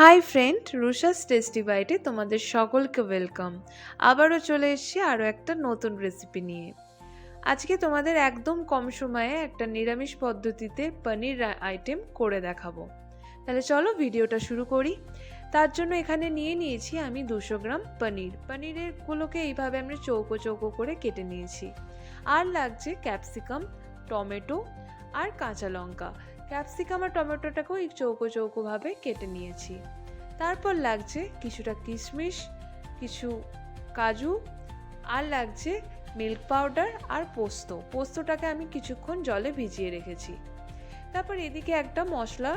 Hi friend রুশাস tasty বাইটে তোমাদের সকলকে ওয়েলকাম। আবারও চলে এসেছি আরও একটা নতুন রেসিপি নিয়ে। আজকে তোমাদের একদম কম সময়ে একটা নিরামিষ পদ্ধতিতে পনির আইটেম করে দেখাবো। তাহলে চলো ভিডিওটা শুরু করি। তার জন্য এখানে নিয়ে নিয়েছি আমি দুশো গ্রাম পনির। পনিরের গুলোকে এইভাবে আমি চৌকো চৌকো করে কেটে নিয়েছি। আর লাগছে ক্যাপসিকাম, টমেটো আর কাঁচা লঙ্কা। ক্যাপসিকাম আর টমেটোটাকেও এই চৌকো চৌকোভাবে কেটে নিয়েছি। তারপর লাগছে কিছুটা কিশমিশ, কিছু কাজু আর লাগছে মিল্ক পাউডার আর পোস্ত। পোস্তটাকে আমি কিছুক্ষণ জলে ভিজিয়ে রেখেছি। তারপর এদিকে একটা মশলা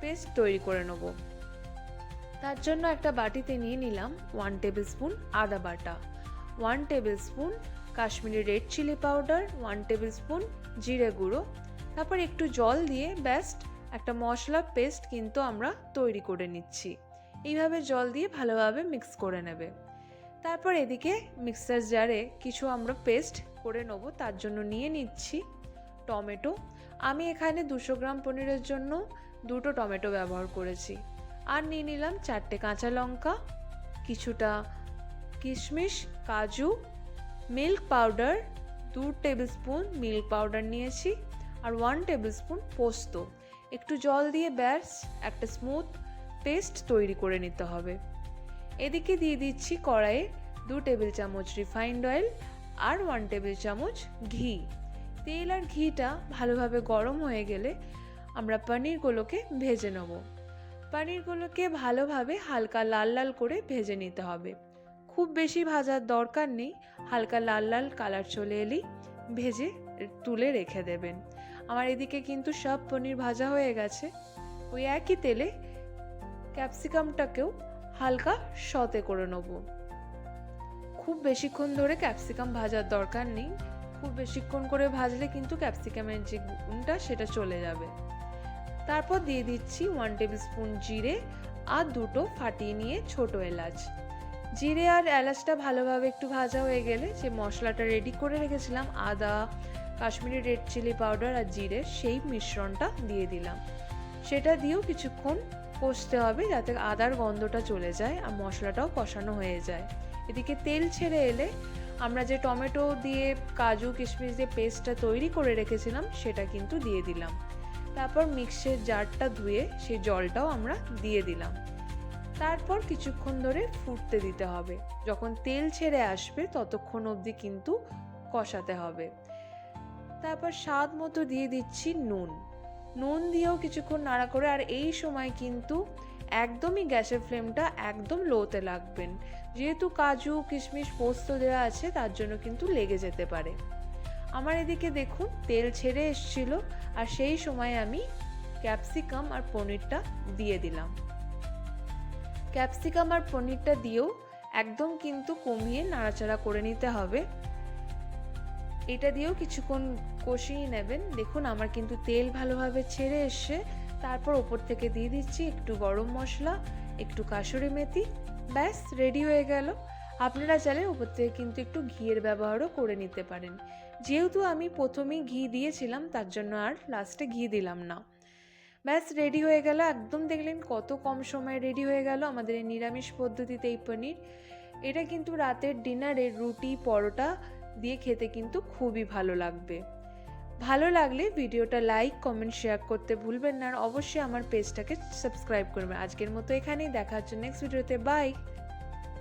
পেস্ট তৈরি করে নেব। তার জন্য একটা বাটিতে নিয়ে নিলাম ওয়ান টেবিল স্পুন আদা বাটা one tablespoon Kashmiri red chilli powder one tablespoon জিরে গুঁড়ো তারপর একটু জল দিয়ে ব্যাস্ট একটা মশলা পেস্ট কিন্তু আমরা তৈরি করে নিচ্ছি। এইভাবে জল দিয়ে ভালোভাবে মিক্স করে নেবে। তারপর এদিকে মিক্সার জারে কিছু আমরা পেস্ট করে নেব, তার জন্য নিয়ে নিচ্ছি টমেটো। আমি এখানে দুশো গ্রাম পনিরের জন্য দুটো টমেটো ব্যবহার করেছি। আর নিয়ে নিলাম চারটে কাঁচা লঙ্কা, কিছুটা কিশমিশ, কাজু, মিল্ক পাউডার, দু টেবিল স্পুন মিল্ক পাউডার নিয়েছি। আর ওয়ান টেবিল স্পুন পোস্ত। একটু জল দিয়ে ব্যাস, একটা স্মুথ পেস্ট তৈরি করে নিতে হবে। এদিকে দিয়ে দিচ্ছি কড়াইয়ে দু টেবিল চামচ রিফাইন্ড অয়েল আর ওয়ান টেবিল চামচ ঘি। তেল আর ঘিটা ভালোভাবে গরম হয়ে গেলে আমরা পনিরগুলোকে ভেজে নেব। পনিরগুলোকে ভালোভাবে হালকা লাল লাল করে ভেজে নিতে হবে। খুব বেশি ভাজার দরকার নেই, হালকা লাল লাল কালার চলে এলেই ভেজে তুলে রেখে দেবেন। আমার এদিকে কিন্তু সব পনির ভাজা হয়ে গেছে। ওই একই তেলে ক্যাপসিকামটাকেও হালকা সতে করে নেব। খুব বেশিক্ষণ ধরে ক্যাপসিকাম ভাজার দরকার নেই। খুব বেশিক্ষণ করে ভাজলে কিন্তু ক্যাপসিকামের যে গুণটা, সেটা চলে যাবে। তারপর দিয়ে দিচ্ছি ওয়ান টেবিল স্পুন জিরে আর দুটো ফাটিয়ে নিয়ে ছোট এলাচ। জিরে আর এলাচটা ভালোভাবে একটু ভাজা হয়ে গেলে যে মশলাটা রেডি করে রেখেছিলাম, আদা কাশ্মীরি রেড চিলি পাউডার আর জিরে সেই মিশ্রণটা দিয়ে দিলাম। সেটা দিয়েও কিছুক্ষণ কষতে হবে যাতে আদার গন্ধটা চলে যায় আর মশলাটাও কষানো হয়ে যায়। এদিকে তেল ছেড়ে এলে আমরা যে টমেটো দিয়ে কাজু, কিশমিশ দিয়ে পেস্টটা তৈরি করে রেখেছিলাম সেটা কিন্তু দিয়ে দিলাম। তারপর মিক্সের জারটা ধুয়ে সেই জলটাও আমরা দিয়ে দিলাম। তারপর কিছুক্ষণ ধরে ফুটতে দিতে হবে। যখন তেল ছেড়ে আসবে ততক্ষণ অবধি কিন্তু কষাতে হবে। তারপর স্বাদ মতো দিয়ে দিচ্ছি নুন। নুন দিয়েও কিছুক্ষণ নাড়া করে, আর এই সময় কিন্তু একদমই গ্যাসের ফ্লেমটা একদম লোতে লাগবেন যেহেতু কাজু, কিশমিশ, পোস্ত দেওয়া আছে, তার জন্য কিন্তু লেগে যেতে পারে। আমার এদিকে দেখুন, তেল ছেড়ে এসছিল, আর সেই সময় আমি ক্যাপসিকাম আর পনিরটা দিয়ে দিলাম। ক্যাপসিকাম আর পনিরটা দিয়েও একদম কিন্তু কমিয়ে নাড়াচাড়া করে নিতে হবে। এটা দিয়েও কিছুক্ষণ কষিয়ে নেবেন। দেখুন, আমার কিন্তু তেল ভালোভাবে ছেড়ে এসে তারপর ওপর থেকে দিয়ে দিচ্ছি একটু গরম মশলা, একটু কাসুরি মেথি। ব্যাস, রেডি হয়ে গেল। আপনারা চাইলে ওপর থেকে কিন্তু একটু ঘিয়ের ব্যবহারও করে নিতে পারেন। যেহেতু আমি প্রথমেই ঘি দিয়েছিলাম, তার জন্য আর লাস্টে ঘি দিলাম না। ব্যাস, রেডি হয়ে গেল। একদম দেখলেন কত কম সময়ে রেডি হয়ে গেল আমাদের এই নিরামিষ পদ্ধতিতে এই পনির। এটা কিন্তু রাতের ডিনারে রুটি, পরোটা দিয়ে খেতে কিন্তু খুবই ভালো লাগবে। ভালো লাগলে ভিডিওটা লাইক কমেন্ট শেয়ার করতে ভুলবেন না। আর অবশ্যই আমার পেজটাকে সাবস্ক্রাইব করবেন। আজকের মতো এখানেই দেখা হচ্ছে নেক্সট ভিডিওতে বাই